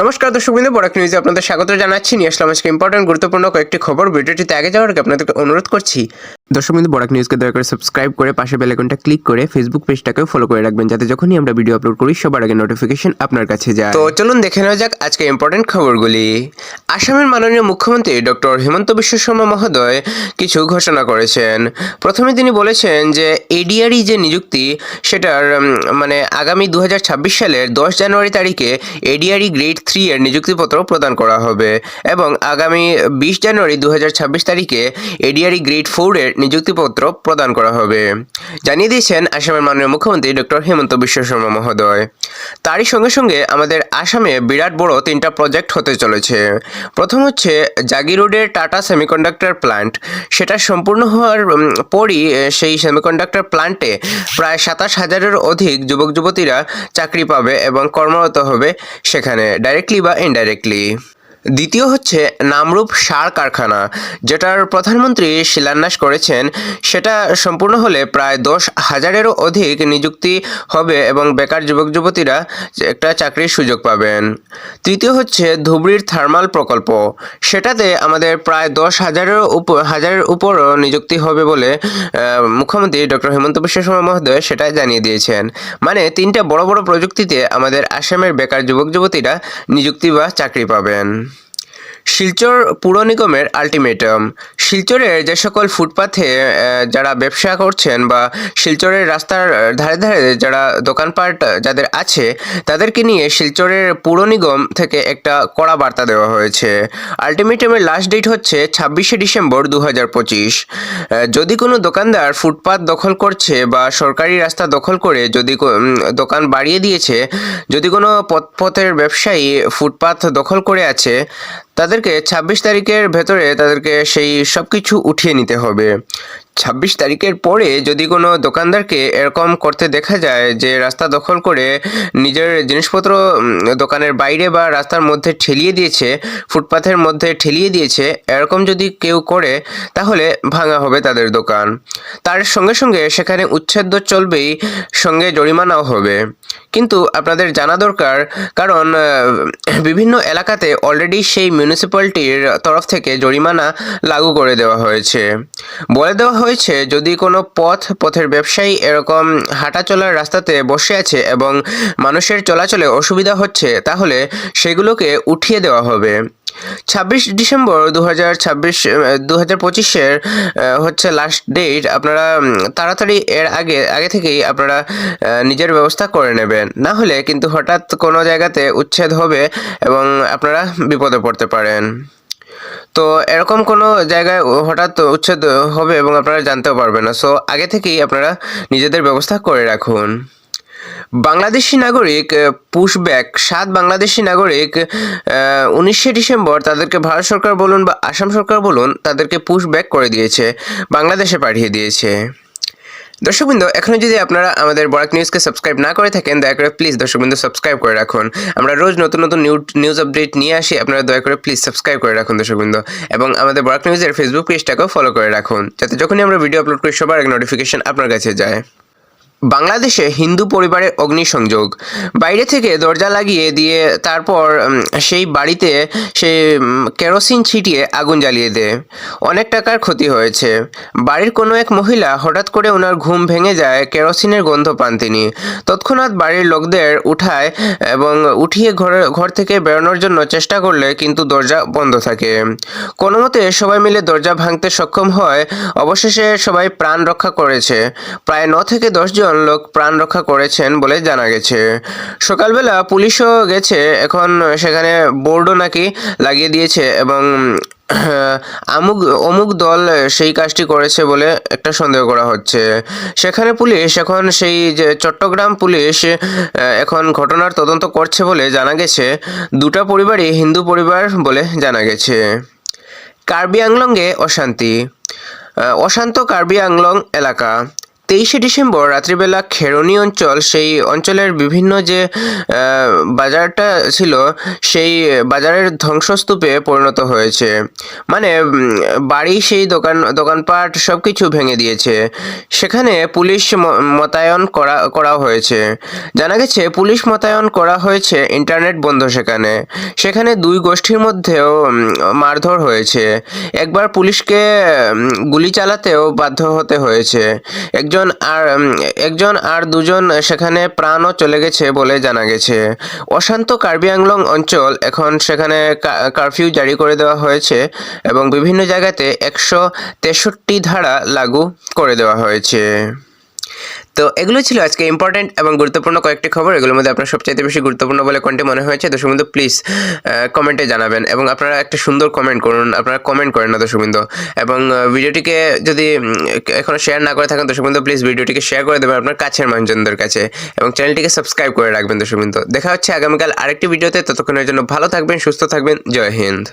নমস্কার, দর্শক বিন্দু বড় নিউজে আপনাদের স্বাগত জানাচ্ছি। নিয়ে আসলাম আজকে ইম্পর্টেন্ট গুরুত্বপূর্ণ কয়েকটি খবর। ভিডিওটিতে আগে যাওয়ার আগে আপনাদেরকে অনুরোধ করছি দর্শক বিন্দু বড় নিউজকে দয়া করে সাবস্ক্রাইব করে পাশে বেল আইকনটা ক্লিক করে ফেসবুক পেজটাকেও ফলো করে রাখবেন, যাতে যখনই আমরা ভিডিও আপলোড করি, সবার আগে নোটিফিকেশন আপনার কাছে যায়। তো চলুন দেখে নেওয়া যাক আজকে ইম্পর্টেন্ট খবরগুলি। আসামের মাননীয় মুখ্যমন্ত্রী ডক্টর হেমন্ত বিশ্ব শর্মা মহোদয় কিছু ঘোষণা করেছেন। প্রথমে তিনি বলেছেন যে এডিআরই যে নিযুক্তি, সেটার মানে আগামী দু হাজার ছাব্বিশ সালের দশ জানুয়ারি তারিখে এডিআরই গ্রেড থ্রি এর নিযুক্তিপত্র প্রদান করা হবে এবং আগামী বিশ জানুয়ারি দু হাজার ছাব্বিশ তারিখে এডিআরই গ্রেড ফোর এর নিযুক্তিপত্র প্রদান করা হবে। জানিয়ে দিয়েছেন আসামের মাননীয় মুখ্যমন্ত্রী ডক্টর হেমন্ত বিশ্ব শর্মা মহোদয়। তারই সঙ্গে সঙ্গে আমাদের আসামে বিরাট বড় তিনটা প্রজেক্ট হতে চলেছে। প্রথম হচ্ছে জাগিরোডের টাটা সেমিকন্ডাক্টর প্ল্যান্ট সেটা সম্পূর্ণ হওয়ার পরই সেই সেমিকন্ডাক্টর প্ল্যান্টে প্রায় সাতাশ হাজারের অধিক যুবক যুবতীরা চাকরি পাবে এবং কর্মরত হবে সেখানে ডাইরেক্টলি বা ইনডাইরেক্টলি দ্বিতীয় হচ্ছে নামরূপ সার কারখানা, যেটার প্রধানমন্ত্রী শিলান্যাস করেছেন। সেটা সম্পূর্ণ হলে প্রায় দশ হাজারেরও অধিক নিযুক্তি হবে এবং বেকার যুবক যুবতীরা একটা চাকরির সুযোগ পাবেন। তৃতীয় হচ্ছে ধুবড়ির থার্মাল প্রকল্প, সেটাতে আমাদের প্রায় দশ হাজারের উপর হাজারের উপরও নিযুক্তি হবে বলে মুখ্যমন্ত্রী ডক্টর হেমন্ত বিশ্ব শর্মা মহোদয় সেটা জানিয়ে দিয়েছেন। মানে তিনটা বড় বড় প্রযুক্তিতে আমাদের আসামের বেকার যুবক যুবতীরা নিযুক্তি বা চাকরি পাবেন। শিলচর পুর নিগমের আলটিমেটাম। শিলচরের যে সকল ফুটপাথে যারা ব্যবসা করছেন বা শিলচরের রাস্তার ধারে ধারে যারা দোকানপাট যাদের আছে, তাদেরকে নিয়ে শিলচরের পুর নিগম থেকে একটা কড়া বার্তা দেওয়া হয়েছে। আলটিমেটামের লাস্ট ডেট হচ্ছে ছাব্বিশে ডিসেম্বর দু হাজার পঁচিশ যদি কোনো দোকানদার ফুটপাথ দখল করছে বা সরকারি রাস্তা দখল করে যদি দোকান বাড়িয়ে দিয়েছে, যদি কোনো পথ, পথের ব্যবসায়ী ফুটপাথ দখল করে আছে তাদেরকে ছাব্বিশ তারিখের ভেতরে তাদেরকে সেই সব কিছু উঠিয়ে নিতে হবে। ছাব্বিশ তারিখের পরে যদি কোনো দোকানদারকে এরকম করতে দেখা যায় যে রাস্তা দখল করে নিজের জিনিসপত্র দোকানের বাইরে বা রাস্তার মধ্যে ঠেলিয়ে দিয়েছে, ফুটপাথের মধ্যে ঠেলিয়ে দিয়েছে, এরকম যদি কেউ করে, তাহলে ভাঙা হবে তাদের দোকান। তার সঙ্গে সঙ্গে সেখানে উচ্ছেদ চলবেই, সঙ্গে জরিমানাও হবে। কিন্তু আপনাদের জানা দরকার, কারণ বিভিন্ন এলাকাতে অলরেডি সেই মিউনিসিপ্যালিটির তরফ থেকে জরিমানা লাগু করে দেওয়া হয়েছে। বলে দেওয়া হয়েছে যদি কোনো পথ, পথের ব্যবসায়ী এরকম হাঁটা চলার রাস্তাতে বসে আছে এবং মানুষের চলাচলে অসুবিধা হচ্ছে, তাহলে সেগুলোকে উঠিয়ে দেওয়া হবে। ছাব্বিশ ডিসেম্বর দু হাজার ছাব্বিশ দু হাজার পঁচিশের হচ্ছে লাস্ট ডেট আপনারা তাড়াতাড়ি এর আগে আগে থেকেই আপনারা নিজের ব্যবস্থা করে নেবেন। না হলে কিন্তু হঠাৎ কোনো জায়গাতে উচ্ছেদ হবে এবং আপনারা বিপদে পড়তে পারেন। তো এরকম কোনো জায়গায় হঠাৎ উচ্ছেদ হবে এবং আপনারা জানতেও পারবেন না। সো আগে থেকেই আপনারা নিজেদের ব্যবস্থা করে রাখুন। বাংলাদেশি নাগরিক পুশব্যাক সাত বাংলাদেশি নাগরিক উনিশে ডিসেম্বর তাদেরকে ভারত সরকার বলুন বা আসাম সরকার বলুন, তাদেরকে পুশব্যাক করে দিয়েছে, বাংলাদেশে পাঠিয়ে দিয়েছে। দর্শকবৃন্দ এখনও যদি আপনারা আমাদের বরাক নিউজকে সাবস্ক্রাইব না করে থাকেন, দয়া করে প্লিজ দর্শকবৃন্দ সাবস্ক্রাইব করে রাখুন। আমরা রোজ নতুন নতুন নিউজ আপডেট নিয়ে আসি, আপনারা দয়া করে প্লিজ সাবস্ক্রাইব করে রাখুন দর্শকবৃন্দ। এবং আমাদের বরাক নিউজের ফেসবুক পেজটাকেও ফলো করে রাখুন, যাতে যখনই আমরা ভিডিও আপলোড করি, সবার এক নোটিফিকেশন আপনার কাছে যায়। বাংলাদেশে হিন্দু পরিবারের অগ্নিসংযোগ। বাইরে থেকে দরজা লাগিয়ে দিয়ে তারপর সেই বাড়িতে সে কেরোসিন ছিটিয়ে আগুন জ্বালিয়ে দেয়। অনেক টাকার ক্ষতি হয়েছে। বাড়ির কোনো এক মহিলা হঠাৎ করে ওনার ঘুম ভেঙে যায়, কেরোসিনের গন্ধ পান তিনি। তৎক্ষণাৎ বাড়ির লোকদের উঠায় এবং উঠিয়ে ঘরে, ঘর থেকে বেরোনোর জন্য চেষ্টা করলে কিন্তু দরজা বন্ধ থাকে। কোনো মতে সবাই মিলে দরজা ভাঙতে সক্ষম হয়। অবশেষে সবাই প্রাণ রক্ষা করেছে। প্রায় ন থেকে দশ জন লোক প্রাণ রক্ষা করেছেন বলে জানা গেছে। সকালবেলা পুলিশও গেছে, এখন সেখানে বোর্ডও নাকি লাগিয়ে দিয়েছে এবং আমুক, অমুক দল সেই কাজটি করেছে বলে একটা সন্দেহ করা হচ্ছে। সেখানে পুলিশ, এখন সেই যে চট্টগ্রাম পুলিশ এখন ঘটনার তদন্ত করছে বলে জানা গেছে। দুটা পরিবারই হিন্দু পরিবার বলে জানা গেছে। কার্বি আংলংয়ে অশান্তি। অশান্ত কার্বি আংলং এলাকা। তেইশে ডিসেম্বর, রাত্রিবেলা খেরনি অঞ্চল, সেই অঞ্চলের বিভিন্ন যে বাজারটা ছিল, সেই বাজারের ধ্বংসস্তূপে পরিণত হয়েছে। মানে বাড়ি, সেই দোকান, দোকানপাট সব কিছু ভেঙে দিয়েছে। সেখানে পুলিশ মোতায়েন করা করা হয়েছে। জানা গেছে, পুলিশ মোতায়েন করা হয়েছে ইন্টারনেট বন্ধ সেখানে। সেখানে দুই গোষ্ঠীর মধ্যেও মারধর হয়েছে। একবার পুলিশকে গুলি চালাতেও বাধ্য হতে হয়েছে। একজন আর উম, একজন আর দুজন সেখানে প্রাণও চলে গেছে বলে জানা গেছে। অশান্ত কার্বি আংলং অঞ্চল এখন সেখানে কারফিউ জারি করে দেওয়া হয়েছে এবং বিভিন্ন জায়গাতে একশো তেষট্টি ধারা লাগু করে দেওয়া হয়েছে। তো এগুলো ছিল আজকে ইম্পর্টেন্ট এবং গুরুত্বপূর্ণ কয়েকটি খবর। এগুলোর মধ্যে আপনার সবচাইতে বেশি গুরুত্বপূর্ণ বলে কোনটি মনে হয়েছে দর্শক বিন্দু প্লিজ কমেন্টে জানাবেন এবং আপনারা একটা সুন্দর কমেন্ট করুন আপনারা কমেন্ট করেন না দর্শক বিন্দু এবং ভিডিওটিকে যদি উম, এখনও শেয়ার না করে থাকেন দর্শক বিন্দু প্লিজ ভিডিওটিকে শেয়ার করে দেবেন আপনার কাছের মানুষজনদের কাছে এবং চ্যানেলটিকে সাবস্ক্রাইব করে রাখবেন দর্শক বিন্দু দেখা হচ্ছে আগামীকাল আরেকটি ভিডিওতে ততক্ষণের জন্য ভালো থাকবেন সুস্থ থাকবেন জয় হিন্দ।